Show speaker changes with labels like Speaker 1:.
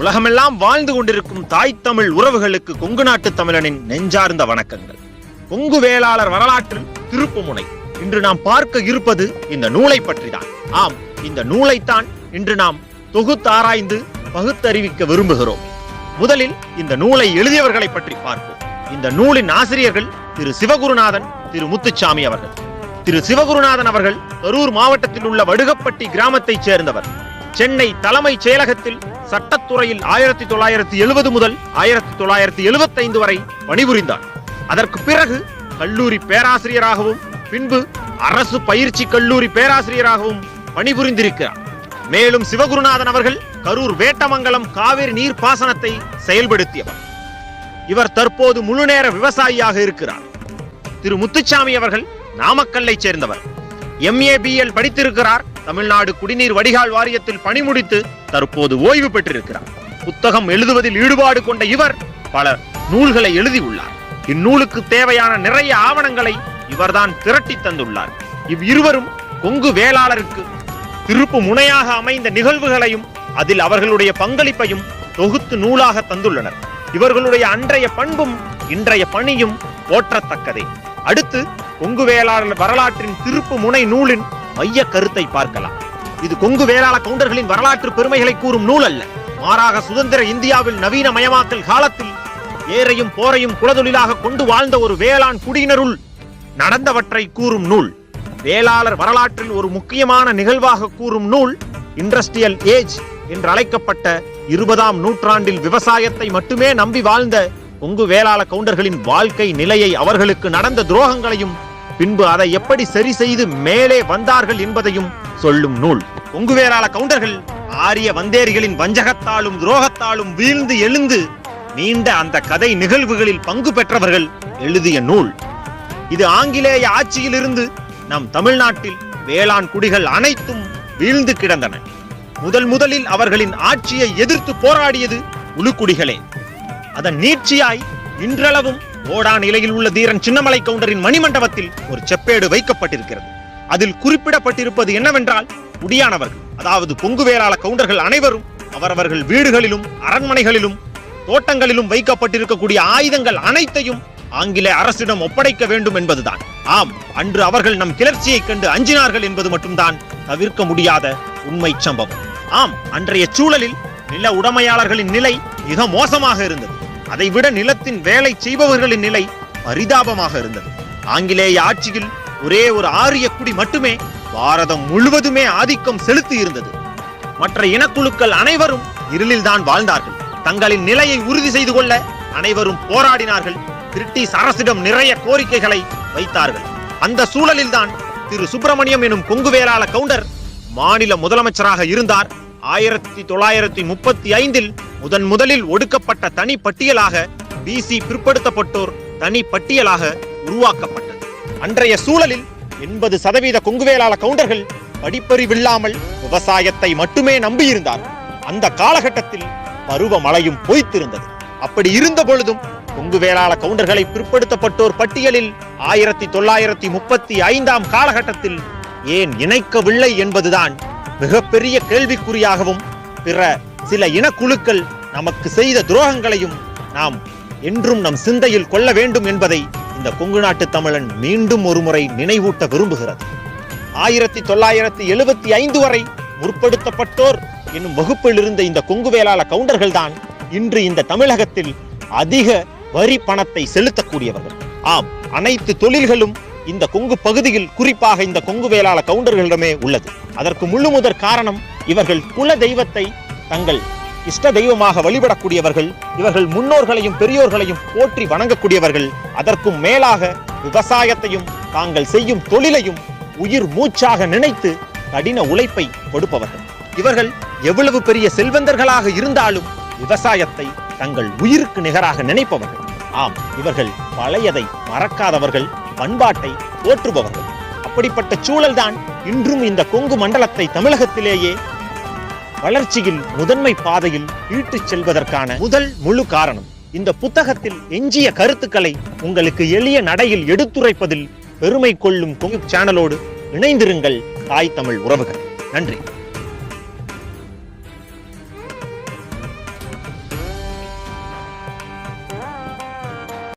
Speaker 1: உலகமெல்லாம் வாழ்ந்து கொண்டிருக்கும் தாய் தமிழ் உறவுகளுக்கு கொங்கு நாட்டு தமிழனின் நெஞ்சார்ந்த வணக்கங்கள். கொங்கு வேளாளர் வரலாற்றில் திருப்புமுனை. இன்று நாம் பார்க்க இருப்பது இந்த நூலை பற்றிதான். ஆம் இந்த நூலைத்தான் இன்று நாம் தொகுத்தாராய்ந்து பகுத்தறிவிக்க விரும்புகிறோம். முதலில் இந்த நூலை எழுதியவர்களை பற்றி பார்ப்போம். இந்த நூலின் ஆசிரியர்கள் திரு சிவகுருநாதன் திரு முத்துச்சாமி அவர்கள். திரு சிவகுருநாதன் அவர்கள் கரூர் மாவட்டத்தில் உள்ள வடுகப்பட்டி கிராமத்தைச் சேர்ந்தவர். சென்னை தலைமைச் செயலகத்தில் சட்டத்துறையில் ஆயிரத்தி தொள்ளாயிரத்தி எழுபது முதல் ஆயிரத்தி தொள்ளாயிரத்தி எழுபத்தைந்து வரை பணிபுரிந்தார். அதற்கு பிறகு கல்லூரி பேராசிரியராகவும் பின்பு அரசு பயிற்சி கல்லூரி பேராசிரியராகவும் பணிபுரிந்திருக்கிறார். மேலும் சிவகுருநாதன் அவர்கள் கரூர் வேட்டமங்கலம் காவிரி நீர் பாசனத்தை செயல்படுத்தியவர். இவர் தற்போது முழுநேர விவசாயியாக இருக்கிறார். திரு முத்துச்சாமி அவர்கள் நாமக்கல்லை சேர்ந்தவர். MA BL படித்திருக்கிறார். தமிழ்நாடு குடிநீர் வடிகால் வாரியத்தில் பணிமுடித்து தற்போது ஓய்வு பெற்றிருக்கிறார். புத்தகம் எழுதுவதில் ஈடுபாடு கொண்ட இவர் பல நூல்களை எழுதியுள்ளார். இந்நூலுக்கு தேவையான நிறைய ஆவணங்களை இவர்தான் திரட்டி தந்துள்ளார். இவ்விருவரும் கொங்கு வேளாளருக்கு திருப்பு முனையாக அமைந்த நிகழ்வுகளையும் அதில் அவர்களுடைய பங்களிப்பையும் தொகுத்து நூலாக தந்துள்ளனர். இவர்களுடைய அன்றைய பண்பும் இன்றைய பணியும் போற்றத்தக்கதே. அடுத்து கொங்கு வேளாளர் வரலாற்றின் திருப்பு முனை நூலின் மைய கருத்தை பார்க்கலாம். இது கொங்கு வேளாள கவுண்டர்களின் வரலாற்று பெருமைகளை கூறும் நூல் அல்ல. மாறாக சுதந்திர இந்தியாவில் நவீனமயமாக்கல் காலத்தில் ஏரையும் போரையும் குலதொழிலாக கொண்டு வாழ்ந்த ஒரு வேளாண் குடியினருள் நடந்தவற்றை கூறும் நூல். வேளாளர் வரலாற்றில் ஒரு முக்கியமான நிகழ்வாக கூறும் நூல் இண்டஸ்ட்ரியல் ஏஜ் என்று அழைக்கப்பட்ட இருபதாம் நூற்றாண்டில் விவசாயத்தை மட்டுமே நம்பி வாழ்ந்த கொங்கு வேளாள கவுண்டர்களின் வாழ்க்கை நிலையை அவர்களுக்கு நடந்த துரோகங்களையும் பின்பு அதை எப்படி சரி செய்து மேலே வந்தார்கள் என்பதையும் சொல்லும் நூல். கொங்குவேராள கவுண்டர்கள் ஆரிய வந்தேரிகளின் வஞ்சகத்தாலும் துரோகத்தாலும் வீழ்ந்து எழுந்து நீண்ட அந்த கதை நிகழ்வுகளில் பங்கு பெற்றவர்கள் எழுதிய நூல். இது ஆங்கிலேய ஆட்சியிலிருந்து நம் தமிழ்நாட்டில் வேளாண் குடிகள் அனைத்தும் வீழ்ந்து கிடந்தன. முதல் முதலில் அவர்களின் ஆட்சியை எதிர்த்து போராடியது உளுக்குடிகளே. அதன் நீட்சியாய் இன்றளவும் ஓடா நிலையில் உள்ள தீரன் சின்னமலை கவுண்டரின் மணிமண்டபத்தில் ஒரு செப்பேடு வைக்கப்பட்டிருக்கிறது. அதில் குறிப்பிடப்பட்டிருப்பது என்னவென்றால் குடியானவர்கள் அதாவது பொங்கு வேளாள கவுண்டர்கள் அனைவரும் அவரவர்கள் வீடுகளிலும் அரண்மனைகளிலும் தோட்டங்களிலும் வைக்கப்பட்டிருக்கக்கூடிய ஆயுதங்கள் அனைத்தையும் ஆங்கில அரசிடம் ஒப்படைக்க வேண்டும் என்பதுதான். ஆம் அன்று அவர்கள் நம் கிளர்ச்சியைக் கண்டு அஞ்சினார்கள் என்பது மட்டும்தான் தவிர்க்க முடியாத உண்மை சம்பவம். ஆம் அன்றைய சூழலில் நில உடைமையாளர்களின் நிலை மிக மோசமாக இருந்தது. அதைவிட நிலத்தின் வேலை செய்பவர்களின் நிலை பரிதாபமாக இருந்தது. ஆங்கிலேய ஆட்சியில் ஒரே ஒரு ஆரிய குடி மட்டுமே பாரதம் முழுவதுமே ஆதிக்கம் செலுத்தி இருந்தது மற்ற இனக்குழுக்கள் அனைவரும் இருளில் தான் வாழ்ந்தார்கள். தங்களின் நிலையை உறுதி செய்து கொள்ள அனைவரும் போராடினார்கள். பிரிட்டிஷ் அரசிடம் நிறைய கோரிக்கைகளை வைத்தார்கள். அந்த சூழலில்தான் திரு சுப்பிரமணியம் எனும் கொங்கு வேளாள கவுண்டர் மாநில முதலமைச்சராக இருந்தார். ஆயிரத்தி தொள்ளாயிரத்தி முப்பத்தி ஐந்தில் முதன் முதலில் ஒடுக்கப்பட்ட தனி பட்டியலாக பிசி பிற்படுத்தப்பட்டோர் தனி பட்டியலாக உருவாக்கப்பட்டது. அன்றைய சூழலில் எண்பது சதவீத கொங்குவேலாள கவுண்டர்கள் படிப்பறிவில்லாமல் விவசாயத்தை மட்டுமே நம்பியிருந்தார் அந்த காலகட்டத்தில் பருவமழையும் பொய்த்திருந்தது. அப்படி இருந்த பொழுதும் கொங்கு வேளாள கவுண்டர்களை பிற்படுத்தப்பட்டோர் பட்டியலில் ஆயிரத்தி தொள்ளாயிரத்தி முப்பத்தி ஐந்தாம் காலகட்டத்தில் ஏன் இணைக்கவில்லை என்பதுதான் மிகப்பெரிய கேள்விக்குறியாகவும் பிற சில இனக்குழுக்கள் நமக்கு செய்த துரோகங்களையும் நாம் என்றும் நம் சிந்தையில் கொள்ள வேண்டும் என்பதை இந்த கொங்கு நாட்டு தமிழன் மீண்டும் ஒருமுறை நினைவூட்ட விரும்புகிறது. ஆயிரத்தி தொள்ளாயிரத்தி எழுபத்தி ஐந்து வரை முற்படுத்தப்பட்டோர் என்னும் வகுப்பில் இருந்த இந்த கொங்கு வேளாள கவுண்டர்கள் தான் இன்று இந்த தமிழகத்தில் அதிக வரி பணத்தை செலுத்தக்கூடியவர்கள். ஆம் அனைத்து தொழில்களும் இந்த கொங்கு பகுதியில் குறிப்பாக இந்த கொங்கு வேளாள கவுண்டர்களிடமே உள்ளது. அதற்கு முழு முதற் காரணம் இவர்கள் குல தெய்வத்தை தங்கள் இஷ்ட தெய்வமாக வழிபடக்கூடியவர்கள் இவர்கள் முன்னோர்களையும் பெரியோர்களையும் போற்றி வணங்கக்கூடியவர்கள் அதற்கும் மேலாக விவசாயத்தையும் தாங்கள் செய்யும் தொழிலையும் உயிர் மூச்சாக நினைத்து கடின உழைப்பை கொடுப்பவர்கள். இவர்கள் எவ்வளவு பெரிய செல்வந்தர்களாக இருந்தாலும் விவசாயத்தை தங்கள் உயிருக்கு நிகராக நினைப்பவர்கள். ஆம் இவர்கள் பழையதை மறக்காதவர்கள். பண்பாட்டை போற்றுபவர்கள் அப்படிப்பட்ட சூழல்தான் இன்றும் இந்த கொங்கு மண்டலத்தை தமிழகத்திலேயே வளர்ச்சியில் முதன்மை பாதையில் ஈட்டுச் செல்வதற்கான முதல் முழு காரணம். இந்த புத்தகத்தில் எஞ்சிய கருத்துக்களை உங்களுக்கு எளிய நடையில் எடுத்துரைப்பதில் பெருமை கொள்ளும் கொங்கு சேனலோடு இணைந்திருங்கள் தாய் தமிழ் உறவுகள். நன்றி.